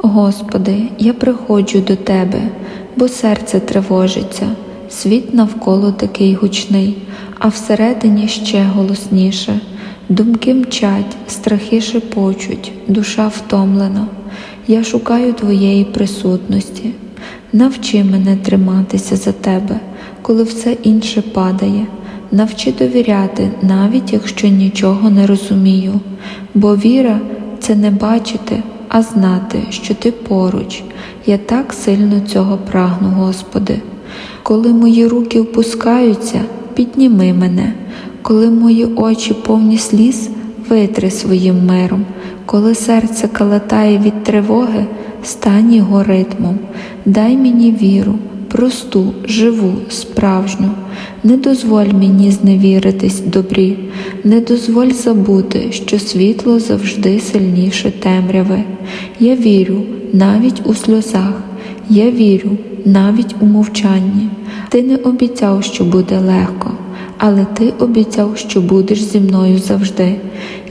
Господи, я приходжу до Тебе, бо серце тривожиться, світ навколо такий гучний, а всередині ще голосніше. Думки мчать, страхи шепочуть, душа втомлена. Я шукаю Твоєї присутності. Навчи мене триматися за Тебе, коли все інше падає. Навчи довіряти, навіть якщо нічого не розумію, бо віра це не бачити, а знати, що ти поруч. Я так сильно цього прагну, Господи. Коли мої руки опускаються, підніми мене, коли мої очі повні сліз, витри своїм миром, коли серце калатає від тривоги, стань його ритмом, дай мені віру, просту, живу, справжню. Не дозволь мені зневіритись добрі, не дозволь забути, що світло завжди сильніше темряви. Я вірю навіть у сльозах, я вірю навіть у мовчанні. Ти не обіцяв, що буде легко, але ти обіцяв, що будеш зі мною завжди.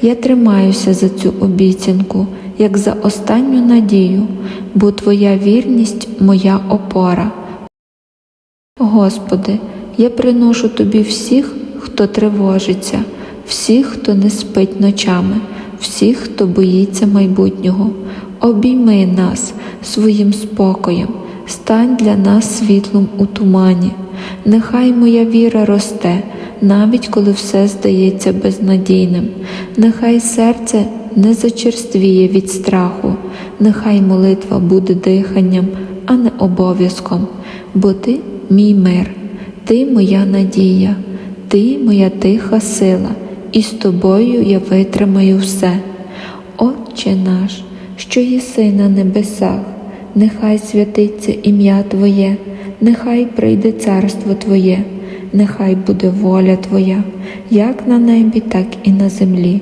Я тримаюся за цю обіцянку, як за останню надію, бо Твоя вірність моя опора. Господи, я приношу Тобі всіх, хто тривожиться, всіх, хто не спить ночами, всіх, хто боїться майбутнього. Обійми нас своїм спокоєм, стань для нас світлом у тумані. Нехай моя віра росте, навіть коли все здається безнадійним. Нехай серце не зачерствіє від страху, нехай молитва буде диханням, а не обов'язком, бо ти мій мир, ти моя надія, ти моя тиха сила, і з тобою я витримаю все. Отче наш, що єси на небесах, нехай святиться ім'я Твоє, нехай прийде царство Твоє, нехай буде воля Твоя, як на небі, так і на землі.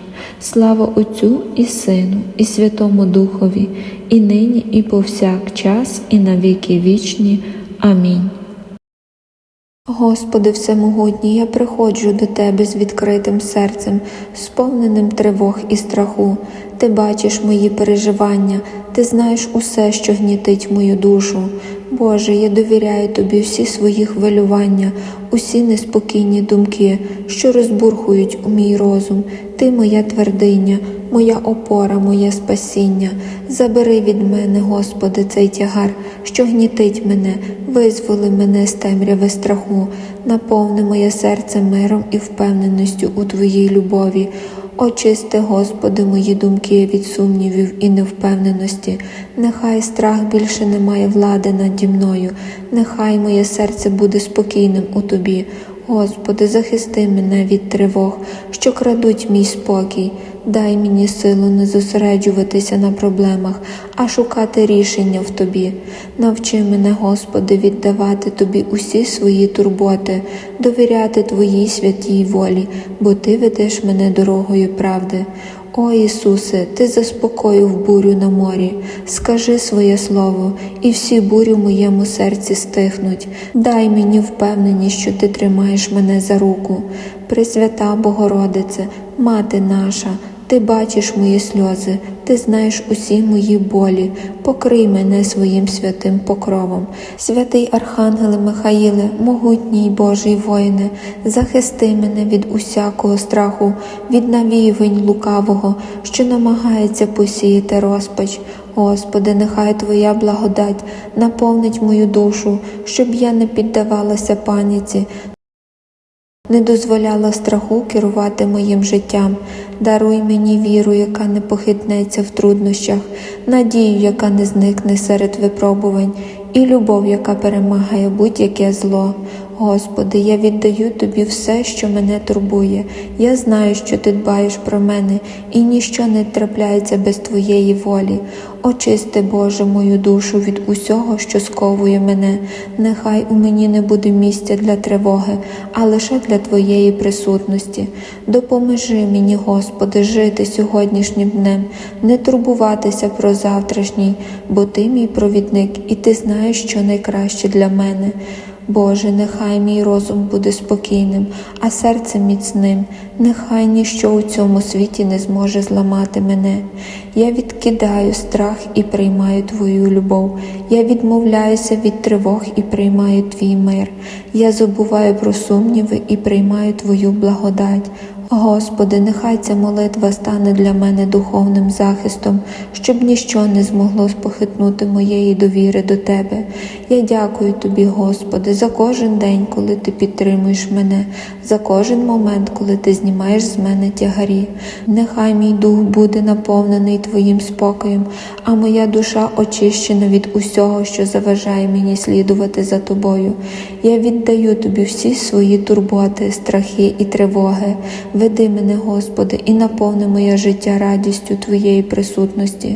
Слава Отцю і Сину, і Святому Духові, і нині, і повсякчас, і на віки вічні. Амінь. Господи Всемогутній, я приходжу до Тебе з відкритим серцем, сповненим тривог і страху. Ти бачиш мої переживання, ти знаєш усе, що гнітить мою душу. Боже, я довіряю Тобі всі свої хвилювання, усі неспокійні думки, що розбурхують у мій розум. Ти моя твердиня, моя опора, моє спасіння. Забери від мене, Господи, цей тягар, що гнітить мене, визволи мене з темряви страху, наповни моє серце миром і впевненістю у Твоїй любові. Очисти, Господи, мої думки від сумнівів і невпевненості. Нехай страх більше не має влади наді мною, нехай моє серце буде спокійним у Тобі. Господи, захисти мене від тривог, що крадуть мій спокій. Дай мені силу не зосереджуватися на проблемах, а шукати рішення в Тобі. Навчи мене, Господи, віддавати Тобі усі свої турботи, довіряти Твоїй святій волі, бо Ти ведеш мене дорогою правди. О Ісусе, Ти заспокоїв бурю на морі, скажи своє слово, і всі бурі в моєму серці стихнуть. Дай мені впевненість, що Ти тримаєш мене за руку. Пресвята Богородице, Мати наша, Ти бачиш мої сльози, Ти знаєш усі мої болі, покрий мене своїм святим покровом. Святий Архангеле Михаїле, могутній Божий воїне, захисти мене від усякого страху, від навіювань лукавого, що намагається посіяти розпач. Господи, нехай Твоя благодать наповнить мою душу, щоб я не піддавалася паніці, не дозволяла страху керувати моїм життям. Даруй мені віру, яка не похитнеться в труднощах, надію, яка не зникне серед випробувань, і любов, яка перемагає будь-яке зло. Господи, я віддаю Тобі все, що мене турбує. Я знаю, що Ти дбаєш про мене, і ніщо не трапляється без Твоєї волі. Очисти, Боже, мою душу від усього, що сковує мене. Нехай у мені не буде місця для тривоги, а лише для Твоєї присутності. Допоможи мені, Господи, жити сьогоднішнім днем, не турбуватися про завтрашній, бо Ти мій провідник, і Ти знаєш, що найкраще для мене. Боже, нехай мій розум буде спокійним, а серце міцним, нехай ніщо у цьому світі не зможе зламати мене. Я відкидаю страх і приймаю Твою любов. Я відмовляюся від тривог і приймаю Твій мир. Я забуваю про сумніви і приймаю Твою благодать. Господи, нехай ця молитва стане для мене духовним захистом, щоб ніщо не змогло спохитнути моєї довіри до Тебе. Я дякую Тобі, Господи, за кожен день, коли Ти підтримуєш мене, за кожен момент, коли Ти знімаєш з мене тягарі. Нехай мій дух буде наповнений Твоїм спокоєм, а моя душа очищена від усього, що заважає мені слідувати за Тобою. Я віддаю Тобі всі свої турботи, страхи і тривоги. Веди мене, Господи, і наповни моє життя радістю Твоєї присутності.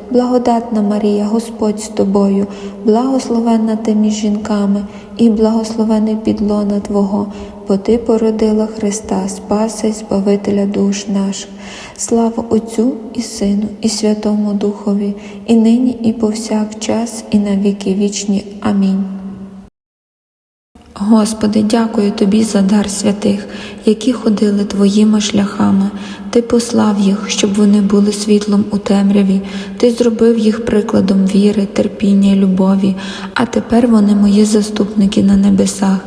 благодатна Марія, Господь з тобою, благословенна ти між жінками, і благословений підлона Твого, бо Ти породила Христа, Спаса і Збавителя душ наших. Слава Отцю і Сину, і Святому Духові, і нині, і повсякчас, і на віки вічні. Амінь. Господи, дякую Тобі за дар святих, які ходили Твоїми шляхами. Ти послав їх, щоб вони були світлом у темряві. Ти зробив їх прикладом віри, терпіння, любові, а тепер вони мої заступники на небесах.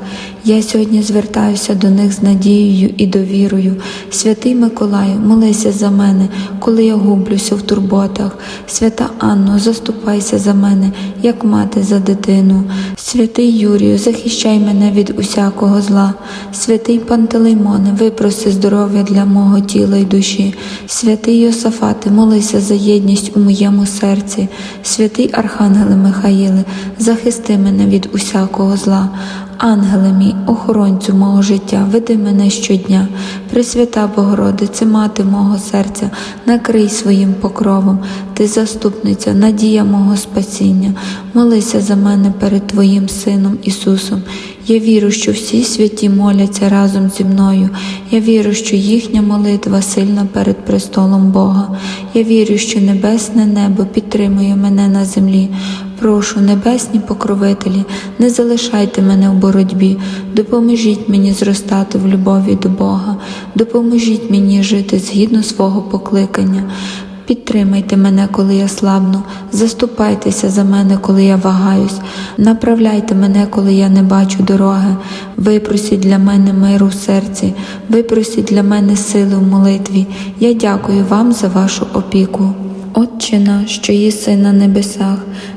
Я сьогодні звертаюся до них з надією і довірою. Святий Миколаю, молися за мене, коли я гублюся в турботах. Свята Анно, заступайся за мене, як мати за дитину. Святий Юрію, захищай мене від усякого зла. Святий Пантелеймоне, випроси здоров'я для мого тіла й душі. Святий Йосафати, молися за єдність у моєму серці. Святий Архангеле Михаїле, захисти мене від усякого зла. Ангеле мій, охоронцю мого життя, веди мене щодня, Пресвята Богородице, мати мого серця, накрий своїм покровом, ти заступниця, надія мого спасіння, молися за мене перед Твоїм Сином Ісусом. Я вірю, що всі святі моляться разом зі мною. Я вірю, що їхня молитва сильна перед престолом Бога. Я вірю, що небесне небо підтримує мене на землі. Прошу, небесні покровителі, не залишайте мене в боротьбі, допоможіть мені зростати в любові до Бога, допоможіть мені жити згідно свого покликання. Підтримайте мене, коли я слабну, заступайтеся за мене, коли я вагаюсь, направляйте мене, коли я не бачу дороги, випросіть для мене миру в серці, випросіть для мене сили в молитві. Я дякую вам за вашу опіку. Отче наш, що єси на небесах,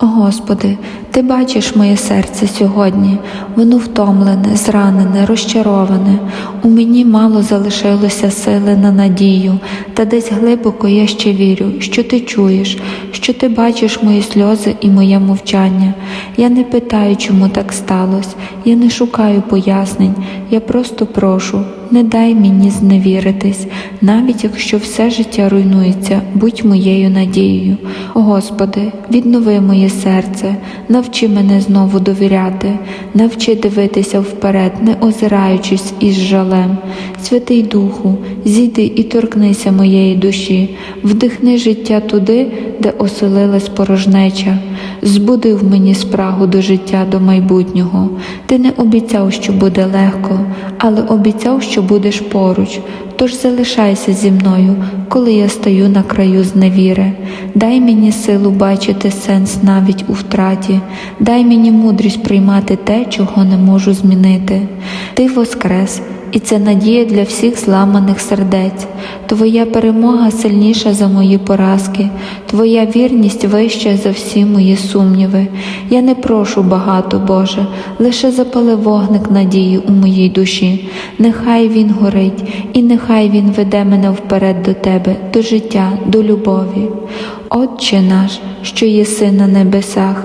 Господи, Ти бачиш моє серце сьогодні, воно втомлене, зранене, розчароване. У мені мало залишилося сили на надію, та десь глибоко я ще вірю, що ти чуєш, що ти бачиш мої сльози і моє мовчання. Я не питаю, чому так сталося, я не шукаю пояснень, я просто прошу, не дай мені зневіритись, навіть якщо все життя руйнується, будь моєю надією. Господи, віднови моє серце, навчи мене знову довіряти, навчи дивитися вперед, не озираючись із жалем. Святий Духу, зійди і торкнися моєї душі, вдихни життя туди, де оселилась порожнеча, збуди в мені спрагу до життя, до майбутнього. Ти не обіцяв, що буде легко, але обіцяв, що будеш поруч. Тож залишайся зі мною, коли я стою на краю зневіри. Дай мені силу бачити сенс навіть у втраті, дай мені мудрість приймати те, чого не можу змінити. Ти воскрес, і це надія для всіх зламаних сердець. Твоя перемога сильніша за мої поразки, Твоя вірність вища за всі мої сумніви. Я не прошу багато, Боже, лише запали вогник надії у моїй душі. Нехай він горить, і нехай він веде мене вперед до Тебе, до життя, до любові. Отче наш, що єси на небесах,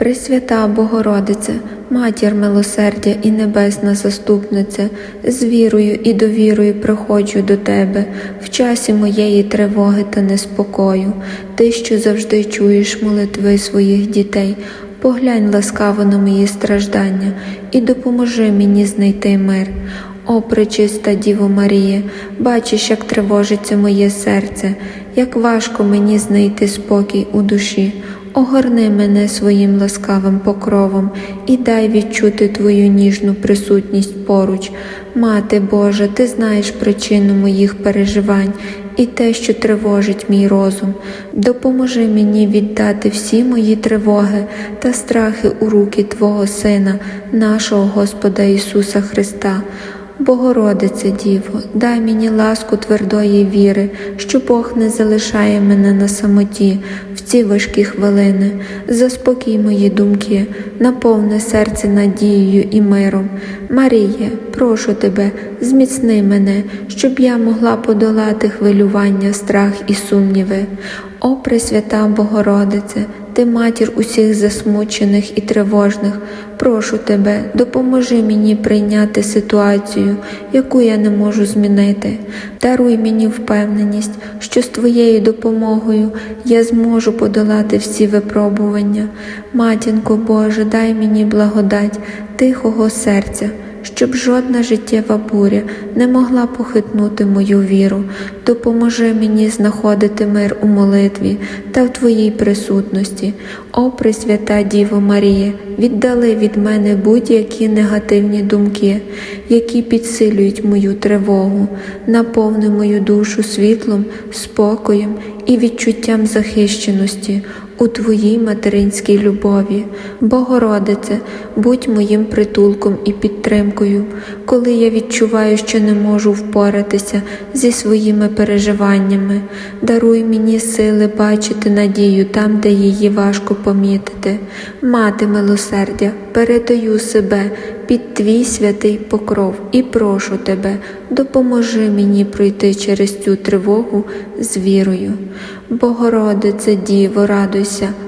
Пресвята Богородице, Матір милосердя і небесна заступниця, з вірою і довірою приходжу до Тебе в часі моєї тривоги та неспокою, Ти, що завжди чуєш молитви своїх дітей, поглянь ласкаво на мої страждання і допоможи мені знайти мир. О, пречиста Діво Марія, бачиш, як тривожиться моє серце, як важко мені знайти спокій у душі. Огорни мене своїм ласкавим покровом і дай відчути Твою ніжну присутність поруч. Мати Божа, Ти знаєш причину моїх переживань і те, що тривожить мій розум. Допоможи мені віддати всі мої тривоги та страхи у руки Твого Сина, нашого Господа Ісуса Христа. Богородице Діво, дай мені ласку твердої віри, що Бог не залишає мене на самоті в ці важкі хвилини. Заспокій мої думки, наповни серце надією і миром. Маріє, прошу тебе, зміцни мене, щоб я могла подолати хвилювання, страх і сумніви. О, Пресвята Богородице, ти матір усіх засмучених і тривожних, прошу тебе, допоможи мені прийняти ситуацію, яку я не можу змінити. Даруй мені впевненість, що з твоєю допомогою я зможу подолати всі випробування. Матінко Боже, дай мені благодать тихого серця щоб жодна життєва буря не могла похитнути мою віру. Допоможи мені знаходити мир у молитві та в Твоїй присутності. О, Пресвята Діво Марія, віддали від мене будь-які негативні думки, які підсилюють мою тривогу, наповни мою душу світлом, спокоєм і відчуттям захищеності у Твоїй материнській любові. Богородице, будь моїм притулком і підтримкою, коли я відчуваю, що не можу впоратися зі своїми переживаннями. Даруй мені сили бачити надію там, де її важко помітити. Мати милосердя, передаю себе під твій святий покров і прошу тебе, допоможи мені пройти через цю тривогу з вірою. Богородице Діво, радуйся,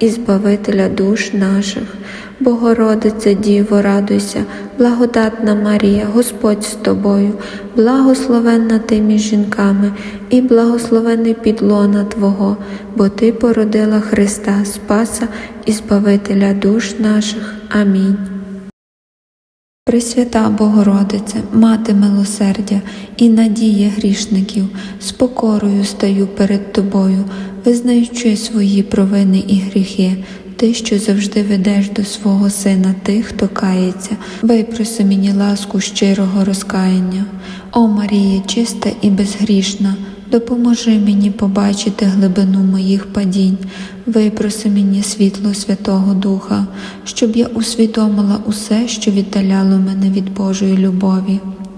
і Збавителя душ наших. Богородице Діво, радуйся, благодатна Марія, Господь з тобою, благословенна ти між жінками, і благословений підлона Твого, бо Ти породила Христа, Спаса і Збавителя душ наших. Амінь. Пресвята Богородице, Мати милосердя і надія грішників, з покорою стаю перед Тобою, визнаючи свої провини і гріхи, Ти, що завжди ведеш до свого Сина тих, хто кається, випроси мені ласку щирого розкаяння. О Марія, чиста і безгрішна, допоможи мені побачити глибину моїх падінь, випроси мені світло Святого Духа, щоб я усвідомила усе, що віддаляло мене від Божої любові.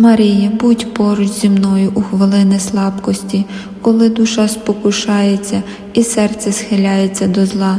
Марія, будь поруч зі мною у хвилини слабкості, коли душа спокушається і серце схиляється до зла.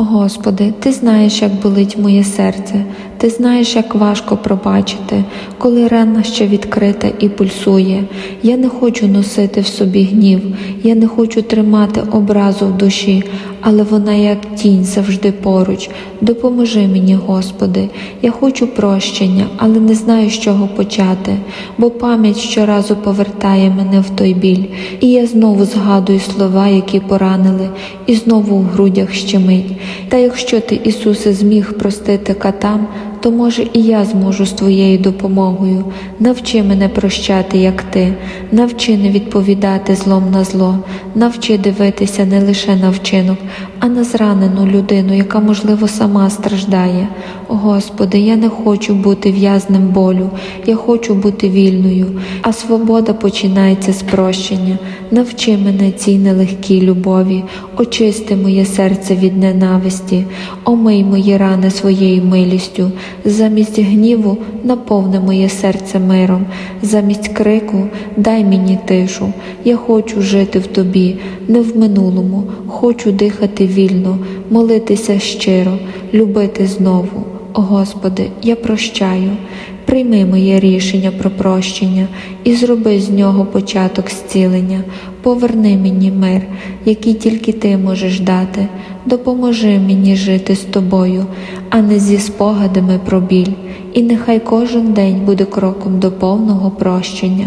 Господи, Ти знаєш, як болить моє серце, Ти знаєш, як важко пробачити, коли рана ще відкрита і пульсує. Я не хочу носити в собі гнів, я не хочу тримати образу в душі, але вона, як тінь, завжди поруч. Допоможи мені, Господи, я хочу прощення, але не знаю, з чого почати, бо пам'ять щоразу повертає мене в той біль, і я знову згадую слова, які поранили, і знову в грудях щемить. Та якщо ти, Ісусе, зміг простити катам, то може і я зможу з твоєю допомогою. Навчи мене прощати, як ти, навчи не відповідати злом на зло, навчи дивитися не лише на вчинок, а на зранену людину, яка, можливо, сама страждає. Господи, я не хочу бути в'язнем болю, я хочу бути вільною, а свобода починається з прощення. Навчи мене цій нелегкій любові, очисти моє серце від ненависті, омий мої рани своєю милістю, замість гніву наповни моє серце миром, замість крику дай мені тишу. Я хочу жити в тобі, не в минулому, хочу дихати вільно, молитися щиро, любити знову. О Господи, я прощаю, прийми моє рішення про прощення і зроби з нього початок зцілення. Поверни мені мир, який тільки ти можеш дати. Допоможи мені жити з тобою, а не зі спогадами про біль. І нехай кожен день буде кроком до повного прощення.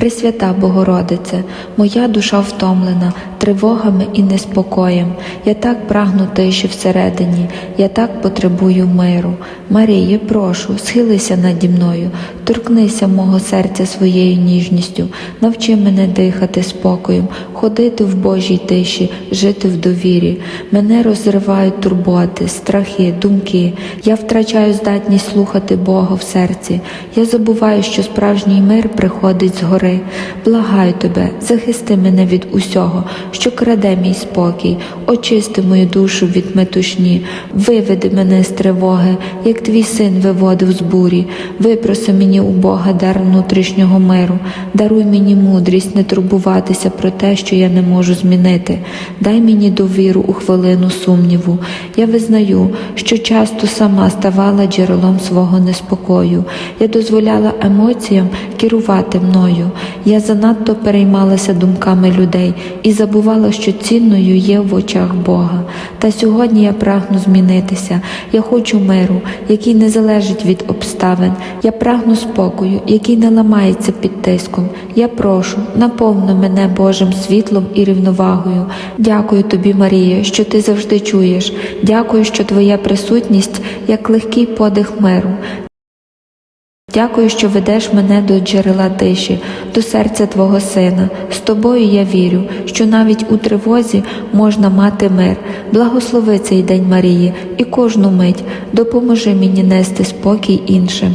Пресвята Богородице, моя душа втомлена тривогами і неспокоєм. Я так прагну тиші всередині, я так потребую миру. Маріє, прошу, схилися наді мною, торкнися мого серця своєю ніжністю, навчи мене дихати спокоєм, ходити в Божій тиші, жити в довірі. Мене розривають турботи, страхи, думки. Я втрачаю здатність слухати Бога в серці. Я забуваю, що справжній мир приходить згори. Благаю тебе, захисти мене від усього, що краде мій спокій, очисти мою душу від метушні, виведи мене з тривоги, як твій син виводив з бурі. Випроси мені у Бога дар внутрішнього миру, даруй мені мудрість не турбуватися про те, що я не можу змінити. Дай мені довіру у хвилину сумніву. Я визнаю, що часто сама ставала джерелом свого неспокою. Я дозволяла емоціям керувати мною. Я занадто переймалася думками людей і забувала, що цінною є в очах Бога. Та сьогодні я прагну змінитися. Я хочу миру, який не залежить від обставин. Я прагну спокою, який не ламається під тиском. Я прошу, наповни мене Божим світлом і рівновагою. Дякую тобі, Марія, що ти завжди чуєш. Дякую, що твоя присутність як легкий подих миру. Дякую, що ведеш мене до джерела тиші, до серця Твого Сина. З тобою я вірю, що навіть у тривозі можна мати мир. Благослови цей день Марії і кожну мить допоможи мені нести спокій іншим.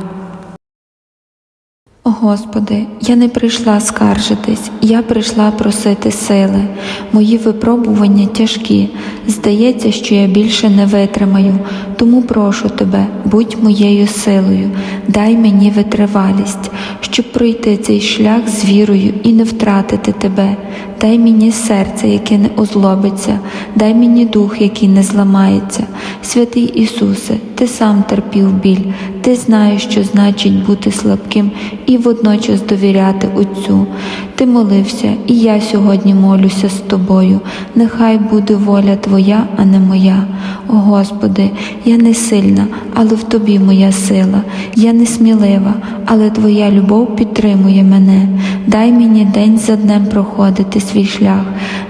Господи, я не прийшла скаржитись, я прийшла просити сили. Мої випробування тяжкі. Здається, що я більше не витримаю, тому прошу тебе, будь моєю силою, дай мені витривалість, щоб пройти цей шлях з вірою і не втратити тебе. Дай мені серце, яке не озлобиться, дай мені дух, який не зламається. Святий Ісусе, Ти сам терпів біль, Ти знаєш, що значить бути слабким водночас довіряти Отцю. Ти молився, і я сьогодні молюся з тобою. Нехай буде воля Твоя, а не моя. О Господи, Я не сильна, але в тобі моя сила. Я не смілива, але твоя любов підтримує мене. Дай мені день за днем проходити свій шлях,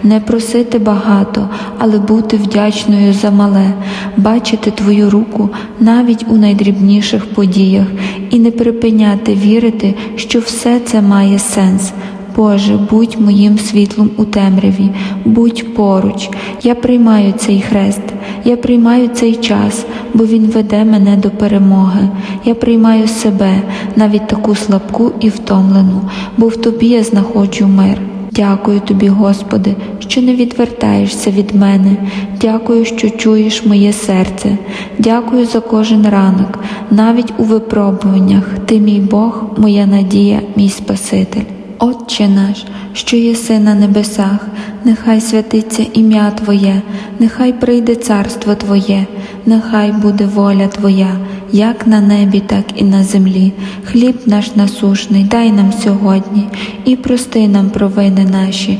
не просити багато, але бути вдячною за мале, бачити твою руку навіть у найдрібніших подіях і не припиняти вірити, що все це має сенс. Боже, будь моїм світлом у темряві, будь поруч. Я приймаю цей хрест, я приймаю цей час, бо Він веде мене до перемоги. Я приймаю себе, навіть таку слабку і втомлену, бо в тобі я знаходжу мир. Дякую тобі, Господи, що не відвертаєшся від мене. Дякую, що чуєш моє серце. Дякую за кожен ранок, навіть у випробуваннях. Ти мій Бог, моя надія, мій Спаситель. Отче наш, що єси на небесах, нехай святиться ім'я Твоє, нехай прийде царство Твоє, нехай буде воля Твоя, як на небі, так і на землі. Хліб наш насушний дай нам сьогодні і прости нам провини наші,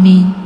Amém.